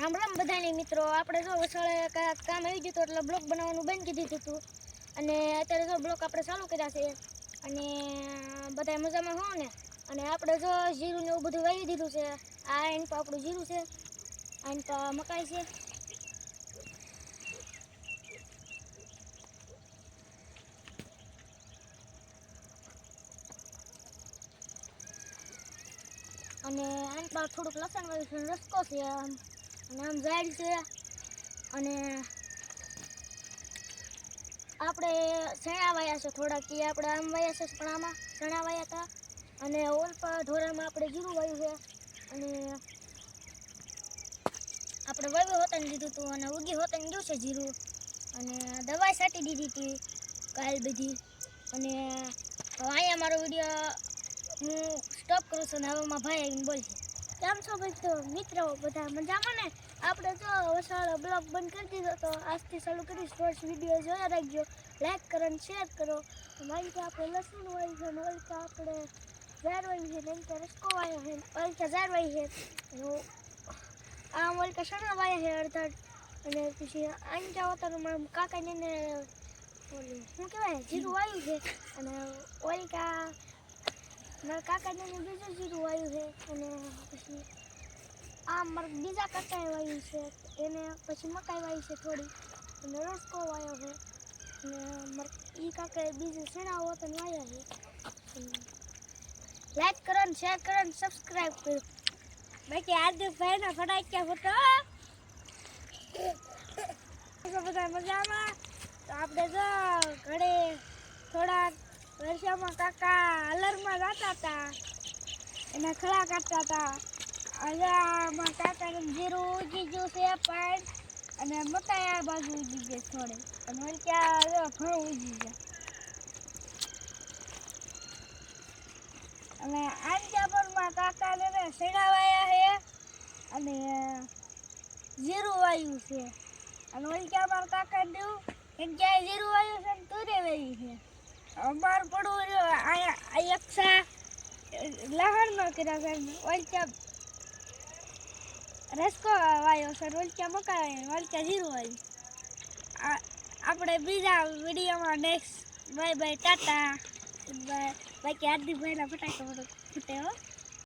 રામ રામ બધાની મિત્રો, આપણે જો વસાળે કામ આવી ગયું હતું એટલે બ્લોક બનાવવાનું બંધ કરી દીધું હતું. અને અત્યારે જો બ્લોક આપણે ચાલુ કર્યા છે. અને બધા મજામાં હો ને? અને આપણે જો જીરું ને એવું બધું વાવી દીધું છે. આ એન તો આપણું જીરું છે. આ પર મકાઈ છે. અને આની પાસે થોડુંક લસણ વાવ્યું છે રસ્કો છે અને ઝાડ છે અને આપણે ચણા વાયા છે થોડાક, એ આપણે આમ વાયા છે પણ આમાં ચણા વાયા હતા. અને ઓલપા ધોરામાં આપણે જીરું વાયું છે. અને આપણે વાવ્યું હોતન દીધું હતું અને ઉગી હોતન ગયું છે જીરું. અને દવાઈ છાંટી દીધી હતી કાલ બધી. અને અહીંયા મારો વીડિયો હું સ્ટોપ કરું છું ને હવે ભાઈ આવીને બોલશે. કેમ છો મિત્રો મિત્રો બધા મજામાં ને? આપણે જો વસાળો બ્લોગ બંધ કરી દીધો તો આજથી ચાલુ કરીશ. સ્પોર્ટ્સ વીડિયો જોયા રાખજો. લાઈક કરો અને શેર કરો. મારી તો આપણે લસણ વાળી છે ને ઓલી કે આપણે ઝારવાઈ છે ને એમ કે રસકો વાયો છે ને ઓલી કે ઝાડ છે આમ ઓલી કે સણા વાળ્યા છે અડધા અને પછી આંજા હોતા મારા કાકાને ને શું કહેવાય? જીરું વાયું છે. અને ઓલી કા મારા કાકાને ને બીજું જીરું આવ્યું છે અને પછી આ મારા બીજા કાકાએ વાયું છે. એને પછી મકાઈ વાવી છે થોડી. અને રસકો વાયો છે. અને મારા એ કાકાએ બીજું શેણા વતન વાયા છે. લાઈક કરો ને શેર કરો ને સબસ્ક્રાઈબ કરો. બાકી હાર્દિક ભાઈના ફટાક્યા ફોટો બધા મજામાં? તો આપણે જો ઘરે થોડાક વર્ષામાં કાકા અલરમાં જતા હતા. એને ખળા કાઢતા હતા. આજે આમાં કાકાને જીરું ઉગી ગયું છે પણ અને મકાઈ આ બાજુ ઉગી ગઈ થોડે. અને વળી ત્યાં ઘણું ઉગી ગયા. અને આંજાપુરમાં કાકાને ને શેણા વાયા છે અને જીરું વાયું છે. અને વળી ત્યાં અમારા કાકા દેવું એમ ક્યાંય જીરું વાયું છે ને તુરે અમાર પડવું રહ્યો અહીંયા યક્ષા લહણમાં કર્યા છે વળચા વળી રસકો વાયો છે ત્યાં મકાઈ વાયું વળી જીરું હોય આપણે બીજા વિડીયોમાં next bye bye tata. Bye, બાકી હાર્દિકભાઈના ફટાકા ફૂટે હો.